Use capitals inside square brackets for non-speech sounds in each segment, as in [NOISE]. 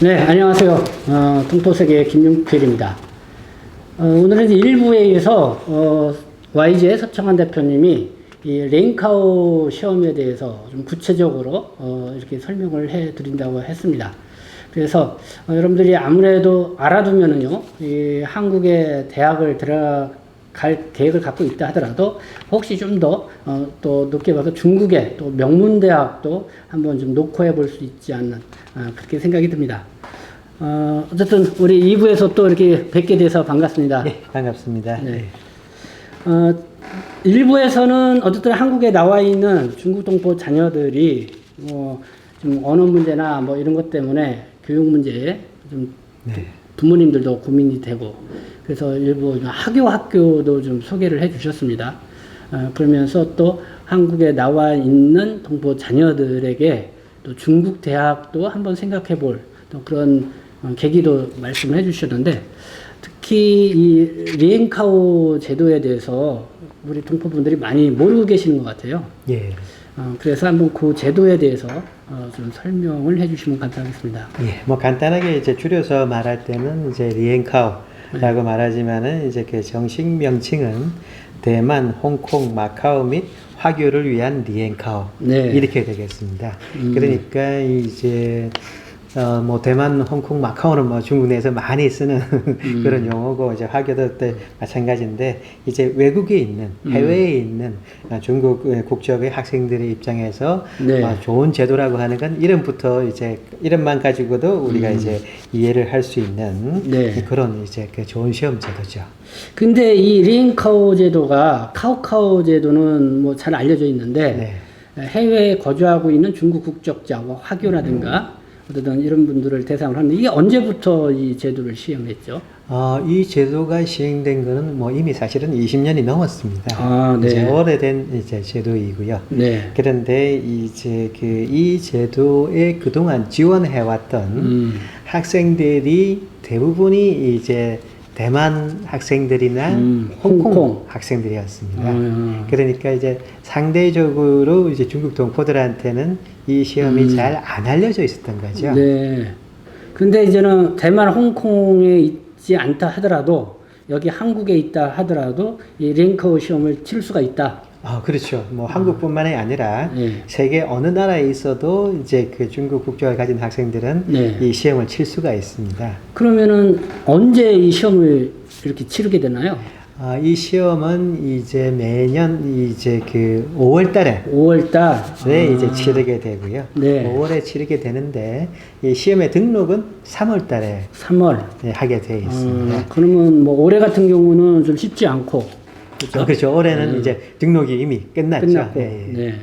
네, 안녕하세요. 어, 동포세계 김용필입니다. 어, 오늘은 1부에서 어, YG의 서청한 대표님이 이 레인카우 시험에 대해서 좀 구체적으로 어, 이렇게 설명을 해 드린다고 했습니다. 그래서 어, 여러분들이 아무래도 알아두면은요, 이 한국의 대학을 들어 갈 계획을 갖고 있다 하더라도 혹시 좀더 어, 또 높게 봐서 중국의 또 명문 대학도 한번 좀 녹호해 볼 수 있지 않는 아, 그렇게 생각이 듭니다. 어, 어쨌든 우리 2부에서 또 이렇게 뵙게 돼서 반갑습니다. 예, 반갑습니다. 네. 어, 일부에서는 어쨌든 한국에 나와 있는 중국 동포 자녀들이 뭐 좀 언어 문제나 뭐 이런 것 때문에 교육 문제에 좀 네. 부모님들도 고민이 되고 그래서 일부 학교 학교도 좀 소개를 해 주셨습니다. 어, 그러면서 또 한국에 나와 있는 동포 자녀들에게 또 중국 대학도 한번 생각해 볼또 그런 어, 계기도 말씀을 해 주셨는데 특히 이 리엔카오 제도에 대해서 우리 동포분들이 많이 모르고 계시는 것 같아요. 예. 어, 그래서 한번 그 제도에 대해서 어, 좀 설명을 해주시면 감사하겠습니다. 예. 뭐 간단하게 이제 줄여서 말할 때는 이제 리엔카오라고 말하지만은 이제 그 정식 명칭은 대만, 홍콩, 마카오 및 화교를 위한 리엔카오 네. 이렇게 되겠습니다. 음. 그러니까 이제 어, 뭐 대만, 홍콩, 마카오는 뭐 중국 내에서 많이 쓰는 [LAUGHS] 음. 그런 용어고 이제 화교도 때 마찬가지인데 이제 외국에 있는 음. 해외에 있는 어, 중국 어, 국적의 학생들의 입장에서 네. 어, 좋은 제도라고 하는 건 이름부터 이제 이름만 가지고도 우리가 이제 이해를 할 수 있는 음. 네. 그런 이제 그 좋은 시험 제도죠. 근데 이 리엔카오 제도가 카오카오 제도는 뭐 잘 알려져 있는데 네. 해외에 거주하고 있는 중국 국적자, 뭐 화교라든가 어떤 이런 분들을 대상으로 하는데 이게 언제부터 이 제도를 시행했죠? 어, 이 제도가 시행된 거는 뭐 이미 사실은 20년이 넘었습니다. 아, 네. 이제 오래된 이제 제도이고요. 네. 그런데 이제 그 이 제도에 그동안 지원해왔던 음. 학생들이 대부분이 이제 대만 학생들이나 음, 홍콩, 홍콩. 학생들이었습니다. 아, 그러니까 이제 상대적으로 이제 중국 동포들한테는 이 시험이 음. 잘안 알려져 있었던 거죠. 네. 근데 이제는 대만, 홍콩에 있지 않다 하더라도 여기 한국에 있다 하더라도 이 랭커 시험을 칠 수가 있다. 아, 그렇죠. 뭐 한국뿐만이 아니라 예. 세계 어느 나라에 있어도 이제 그 중국 국적을 가진 학생들은 네. 이 시험을 칠 수가 있습니다. 그러면은 언제 이 시험을 이렇게 치르게 되나요? 아, 이 시험은 이제 매년 이제 그 5월 달에 5월 달. 네, 아, 이제 치르게 되고요. 네. 5월에 치르게 되는데 이 시험의 등록은 3월 달에 3월. 네, 하게 되어 있습니다. 어, 그러면 뭐 올해 같은 경우는 좀 쉽지 않고 그렇죠. 그렇죠. 올해는 이제 등록이 이미 끝났죠. 끝났고, 예, 예. 네.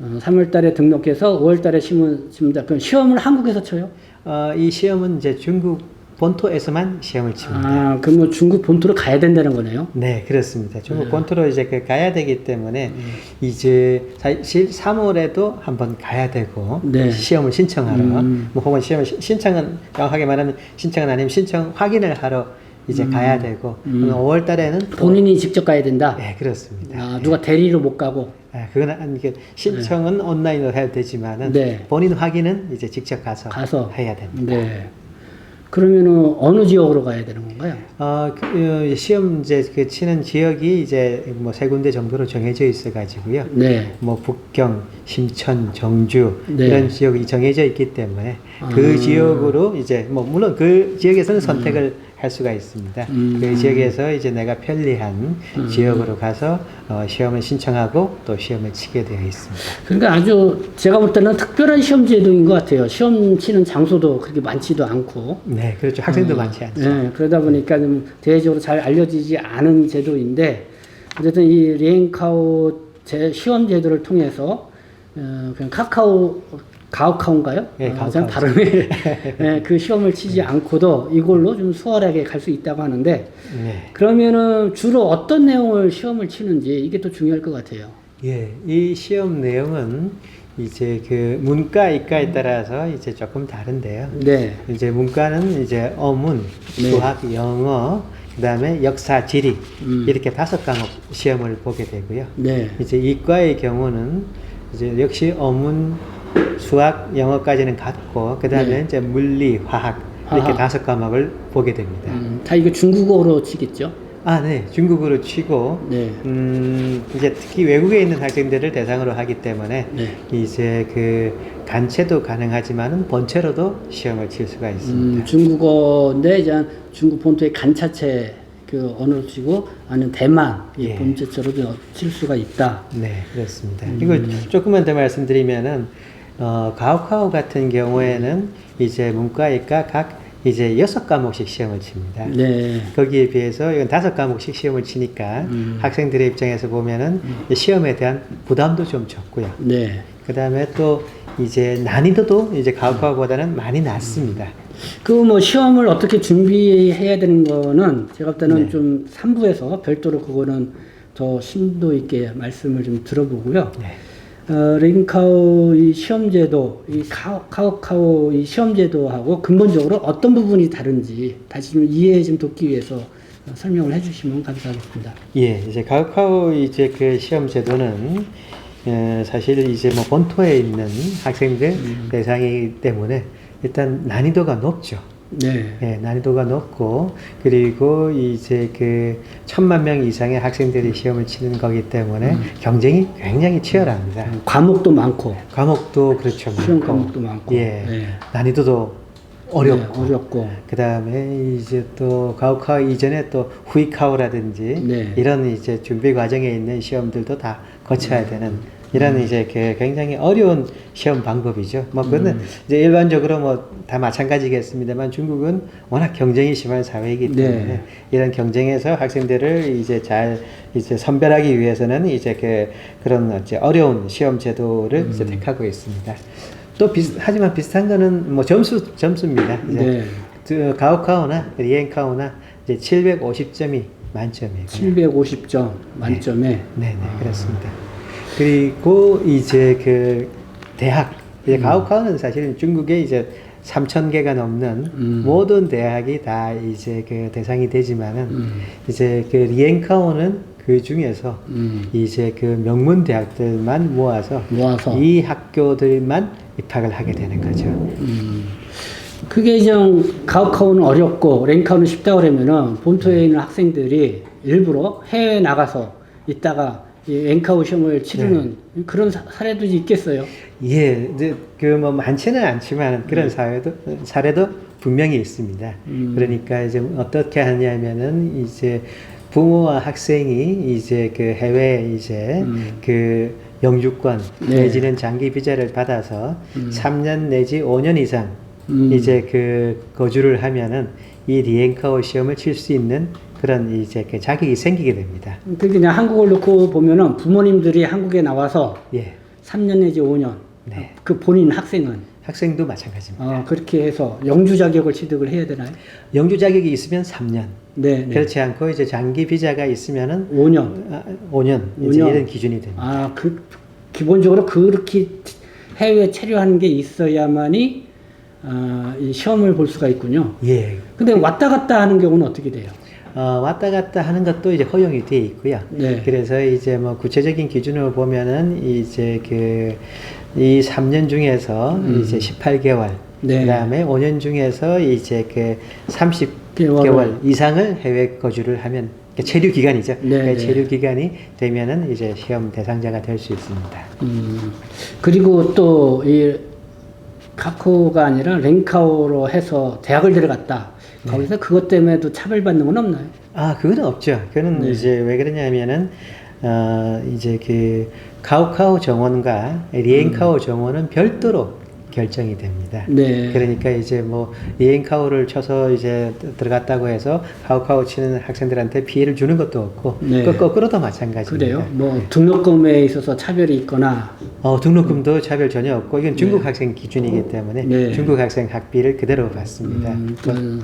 어, 3월 달에 등록해서 5월 달에 시험을 칩니다. 그럼 시험을 한국에서 쳐요? 어, 이 시험은 이제 중국 본토에서만 시험을 칩니다. 아, 그럼 뭐 중국 본토로 가야 된다는 거네요? 네, 그렇습니다. 중국 네. 본토로 이제 그 가야 되기 때문에 이제 사실 3월에도 한번 가야 되고 네. 시험을 신청하러 음. 뭐 혹은 시험을 시- 신청은 정확하게 말하면 신청은 아니면 신청 확인을 하러 이제 가야 되고 음. 5월 달에는 또 본인이 직접 가야 된다? 네, 그렇습니다. 아, 누가 대리로 못 가고? 아, 그건 이게 신청은 온라인으로 해도 되지만은 네. 본인 확인은 이제 직접 가서, 가서. 해야 됩니다. 네. 그러면은 어느 지역으로 가야 되는 건가요? 어, 그, 어, 시험 이제 그 치는 지역이 이제 뭐 세 군데 정도로 정해져 있어 가지고요. 네. 뭐 북경, 심천, 정주 네. 이런 지역이 정해져 있기 때문에 아. 그 지역으로 이제 뭐 물론 그 지역에서는 선택을 할 수가 있습니다. 음. 그 지역에서 이제 내가 편리한 지역으로 가서 어, 시험을 신청하고 또 시험을 치게 되어 있습니다. 그러니까 아주 제가 볼 때는 특별한 시험 제도인 것 같아요. 시험 치는 장소도 그렇게 많지도 않고. 네, 그렇죠. 학생도 많지 않죠. 네, 그러다 보니까 좀 대외적으로 잘 알려지지 않은 제도인데 어쨌든 이 리엔카오 제 시험 제도를 통해서 어, 그냥 카카오 가오카오인가요? 네, 어, 가오카오. 저는 발음이 네, 그 시험을 치지 않고도 이걸로 좀 수월하게 갈 수 있다고 하는데 네. 그러면은 주로 어떤 내용을 시험을 치는지 이게 또 중요할 것 같아요. 예, 이 시험 내용은 이제 그 문과 이과에 따라서 이제 조금 다른데요. 네. 이제 문과는 이제 어문, 네. 수학, 영어, 그다음에 역사, 지리 음. 이렇게 다섯 과목 시험을 보게 되고요. 네. 이제 이과의 경우는 이제 역시 어문, 수학, 영어까지는 같고 그 다음에 네. 이제 물리, 화학 이렇게 아하. 다섯 과목을 보게 됩니다. 음, 다 이거 중국어로 치겠죠? 아, 네, 중국어로 치고 네. 음, 이제 특히 외국에 있는 학생들을 대상으로 하기 때문에 네. 이제 그 간체도 가능하지만은 본체로도 시험을 칠 수가 있습니다. 음, 중국어인데 이제 중국 본토의 간차체 그 언어로 치고 아니면 대만 이 예. 본체처럼도 칠 수가 있다. 네, 그렇습니다. 음. 그리고 조금만 더 말씀드리면은 어, 가오카오 같은 경우에는 이제 문과이과 각 이제 여섯 과목씩 시험을 칩니다. 네. 거기에 비해서 이건 다섯 과목씩 시험을 치니까 음. 학생들의 입장에서 보면은 이제 시험에 대한 부담도 좀 적고요. 네. 그 다음에 또 이제 난이도도 이제 가오카오보다는 많이 낮습니다. 그 뭐 시험을 어떻게 준비해야 되는 거는 제가 볼 때는 네. 좀 3부에서 별도로 그거는 더 심도 있게 말씀을 좀 들어보고요. 네. 어, 링카오 이 시험제도, 이 카오, 카오카오 이 시험제도하고 근본적으로 어떤 부분이 다른지 다시 좀 이해 좀 돕기 위해서 어, 설명을 해주시면 감사하겠습니다. 예, 이제 가오카오 이제 그 시험 제도는 에, 사실 이제 뭐 본토에 있는 학생들 대상이기 때문에 일단 난이도가 높죠. 네. 예, 난이도가 높고 그리고 이제 그 천만 명 이상의 학생들이 시험을 치는 거기 때문에 경쟁이 굉장히 치열합니다. 음, 과목도 많고 과목도 그렇죠. 시험 많고, 과목도 많고 예, 네. 난이도도 어렵고 네, 어렵고 그 다음에 이제 또 가오카오 이전에 또 후이카오라든지 네. 이런 이제 준비 과정에 있는 시험들도 다 거쳐야 음. 되는 이런 이제 그 굉장히 어려운 시험 방법이죠. 뭐 그거는 음. 이제 일반적으로 뭐 다 마찬가지겠습니다만 중국은 워낙 경쟁이 심한 사회이기 네. 때문에 이런 경쟁에서 학생들을 이제 잘 이제 선별하기 위해서는 이제 그 그런 이제 어려운 시험 제도를 음. 이제 택하고 있습니다. 또 비슷 하지만 비슷한 거는 뭐 점수 점수입니다. 이제 네. 그 가오카오나 리엔카오나 이제 750점이 만점이에요. 750점 만점에 네, 네, 그렇습니다. 그리고 이제 그 대학 이제 음. 가오카오는 사실은 중국에 이제 3천 개가 넘는 음. 모든 대학이 다 이제 그 대상이 되지만은 음. 이제 그 리엔카오는 그 중에서 음. 이제 그 명문 대학들만 모아서 모아서 이 학교들만 입학을 하게 되는 거죠. 음. 그게 이제 가오카오는 어렵고 랭카오는 쉽다 그러면은 본토에 있는 학생들이 일부러 해외 나가서 있다가 이 랭카오 시험을 치르는 그런 사, 사례도 있겠어요. 예, 이제 그뭐 많지는 않지만 그런 네. 사회도 사례도 분명히 있습니다. 음. 그러니까 이제 어떻게 하냐면은 이제 부모와 학생이 이제 그 해외 이제 음. 그 영주권 네. 내지는 장기 비자를 받아서 음. 3년 내지 5년 이상 음. 이제 그 거주를 하면은 이 리엔카오 시험을 칠 수 있는 그런 이제 그 자격이 생기게 됩니다. 그 그냥 한국을 놓고 보면은 부모님들이 한국에 나와서 예, 3년 내지 5년 네. 그 본인 학생은 학생도 마찬가지입니다. 어, 그렇게 해서 영주 자격을 취득을 해야 되나요? 영주 자격이 있으면 3년. 네, 네. 그렇지 않고 이제 장기 비자가 있으면은 5년. 아, 5년 이제 5년. 이런 기준이 됩니다. 아, 그 기본적으로 그렇게 해외 체류하는 게 있어야만이 아, 이 시험을 볼 수가 있군요. 예. 근데 왔다 갔다 하는 경우는 어떻게 돼요? 어, 왔다 갔다 하는 것도 이제 허용이 되어 있고요. 네. 그래서 이제 뭐 구체적인 기준을 보면은 이제 그 이 3년 중에서 음. 이제 18개월, 네. 그다음에 5년 중에서 이제 그 30개월 개월을. 이상을 해외 거주를 하면 그러니까 체류 기간이죠. 네, 그 네. 체류 기간이 되면은 이제 시험 대상자가 될 수 있습니다. 음, 그리고 또 이 카코가 아니라 랭카오로 해서 대학을 들어갔다. 네. 거기서 그것 때문에도 차별받는 건 없나요? 아, 그건 없죠. 그거는 네. 이제 왜 그러냐면은 어, 이제 그 가오카오 정원과 리엔카오 음. 정원은 별도로 결정이 됩니다. 네. 그러니까 이제 뭐 리엔카오를 쳐서 이제 들어갔다고 해서 가오카오 치는 학생들한테 피해를 주는 것도 없고 네. 그 거꾸로도 마찬가지입니다. 그래요? 뭐 등록금에 있어서 차별이 있거나 어, 등록금도 차별 전혀 없고 이건 중국 학생 기준이기 때문에 네. 중국 학생 학비를 그대로 받습니다. 음, 그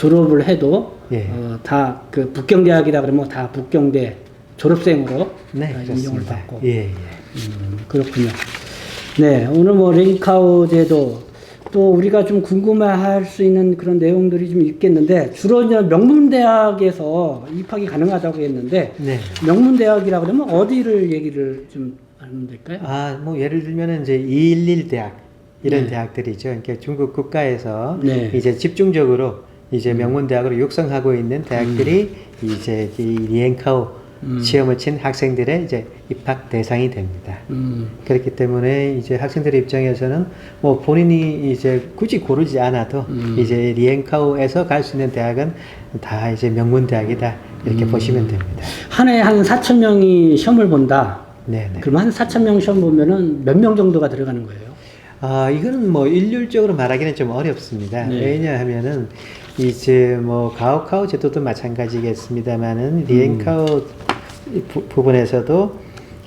졸업을 해도 예. 어, 다 그 북경대학이다 그러면 다 북경대 졸업생으로 네, 다 인정을 그렇습니다. 받고 예, 예. 음, 그렇군요. 네, 오늘 뭐 랭카오 제도 또 우리가 좀 궁금해할 수 있는 그런 내용들이 좀 있겠는데 주로 이제 명문 대학에서 입학이 가능하다고 했는데 네. 명문 대학이라 그러면 어디를 얘기를 좀 하면 될까요? 아, 뭐 예를 들면은 이제 211 대학 이런 네. 대학들이죠. 그러니까 중국 국가에서 네. 이제 집중적으로 이제 명문 대학으로 육성하고 있는 대학들이 이제 이 리엔카오 음. 시험을 친 학생들의 이제 입학 대상이 됩니다. 음, 그렇기 때문에 이제 학생들의 입장에서는 뭐 본인이 이제 굳이 고르지 않아도 음. 이제 리엔카오에서 갈 수 있는 대학은 다 이제 명문 대학이다 이렇게 음. 보시면 됩니다. 한해한 4천 명이 시험을 본다. 네, 네. 그러면 한 4천 명 시험 보면은 몇 명 정도가 들어가는 거예요? 아, 이거는 뭐 일률적으로 말하기는 좀 어렵습니다. 네. 왜냐하면은 이제 뭐 가오카오 제도도 마찬가지겠습니다만은 리엔카오 부, 부분에서도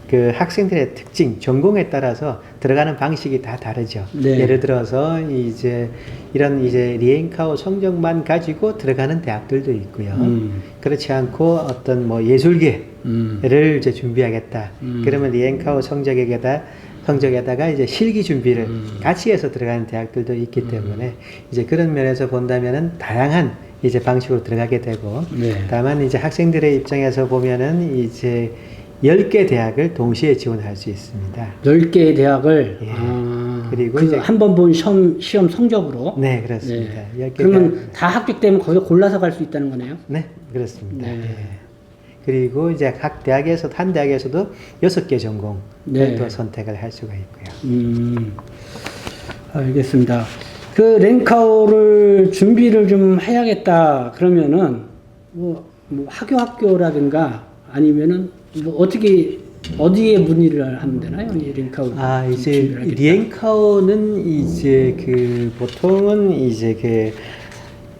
그 학생들의 특징, 전공에 따라서 들어가는 방식이 다 다르죠. 네. 예를 들어서 이제 이런 이제 리엔카오 성적만 가지고 들어가는 대학들도 있고요. 음. 그렇지 않고 어떤 뭐 예술계 음. 를 이제 준비하겠다. 음. 그러면 리엔카오 성적에다 성적에다가 이제 실기 준비를 음. 같이 해서 들어가는 대학들도 있기 때문에 이제 그런 면에서 본다면은 다양한 이제 방식으로 들어가게 되고 네. 다만 이제 학생들의 입장에서 보면은 이제 10개 대학을 동시에 지원할 수 있습니다. 10개의 대학을 예. 아, 그리고 그 이제- 한 번 본 시험 시험 성적으로 네, 그렇습니다. 네. 10개 그러면 대학. 다 합격되면 거기서 골라서 갈 수 있다는 거네요. 네, 그렇습니다. 네. 예. 그리고 이제 각 대학에서 한 대학에서도 6개 전공을 네. 또 선택을 할 수가 있고요. 음, 알겠습니다. 그 랭카오를 준비를 좀 해야겠다 그러면은 뭐, 뭐 학교 학교라든가 아니면은 뭐 어떻게 어디에 문의를 하면 되나요? 이 랭카오 아 이제. 리엔카오는 이제 그 보통은 이제 그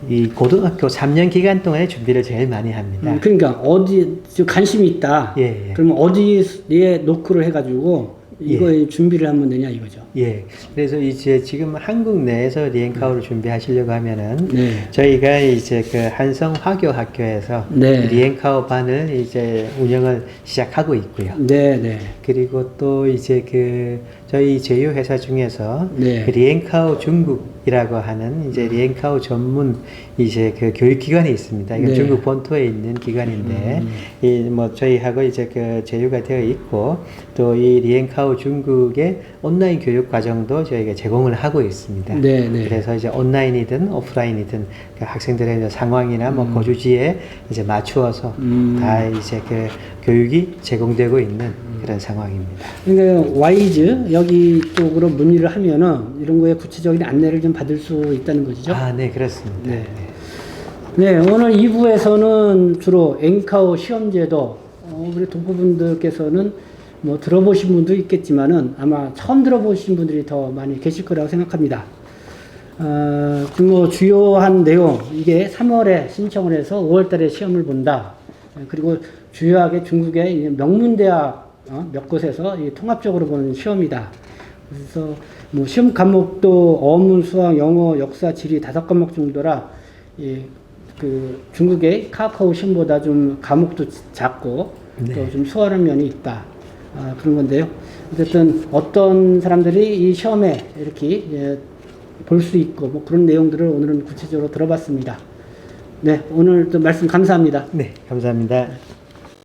이 고등학교 3년 기간 동안에 준비를 제일 많이 합니다. 음, 그러니까 어디 좀 관심이 있다. 예, 예. 그러면 어디에 노크를 해가지고 이거에 준비를 하면 되냐 이거죠. 예. 그래서 이제 지금 한국 내에서 음. 리엔카오를 준비하시려고 하면은 네. 저희가 이제 그 한성 화교 학교에서 네. 리엔카오 반을 이제 운영을 시작하고 있고요. 네, 네. 그리고 또 이제 그 저희 제휴 회사 중에서 네. 그 리엔카오 중국 이라고 하는 이제 리엔카오 전문 이제 그 교육 기관이 있습니다. 이건 네. 중국 본토에 있는 기관인데 음. 이뭐 저희하고 이제 그 제휴가 되어 있고 또 이 리엔카오 중국의 온라인 교육 과정도 저희가 제공을 하고 있습니다. 네, 네. 그래서 이제 온라인이든 오프라인이든 그 학생들의 이제 상황이나 뭐 거주지에 이제 맞추어서 음. 다 이제 그 교육이 제공되고 있는 그런 상황입니다. 그러니까 와이즈 여기 쪽으로 문의를 하면은 이런 거에 구체적인 안내를 좀 받을 수 있다는 거죠. 아, 네, 그렇습니다. 네. 네, 오늘 2부에서는 주로 엔카오 시험제도 어, 우리 동포분들께서는 뭐 들어보신 분도 있겠지만은 아마 처음 들어보신 분들이 더 많이 계실 거라고 생각합니다. 어, 뭐 주요한 내용 이게 3월에 신청을 해서 5월달에 시험을 본다. 어, 그리고 주요하게 중국의 이 명문대학 어, 몇 곳에서 이 통합적으로 보는 시험이다. 그래서 뭐 시험 과목도 어문, 수학, 영어, 역사, 지리 다섯 과목 정도라 이 그 중국의 카카오 시험보다 좀 과목도 작고 네. 또좀 수월한 면이 있다. 아, 그런 건데요. 어쨌든 어떤 사람들이 이 시험에 이렇게 예, 볼수 있고 뭐 그런 내용들을 오늘은 구체적으로 들어봤습니다. 네, 오늘도 말씀 감사합니다. 네, 감사합니다.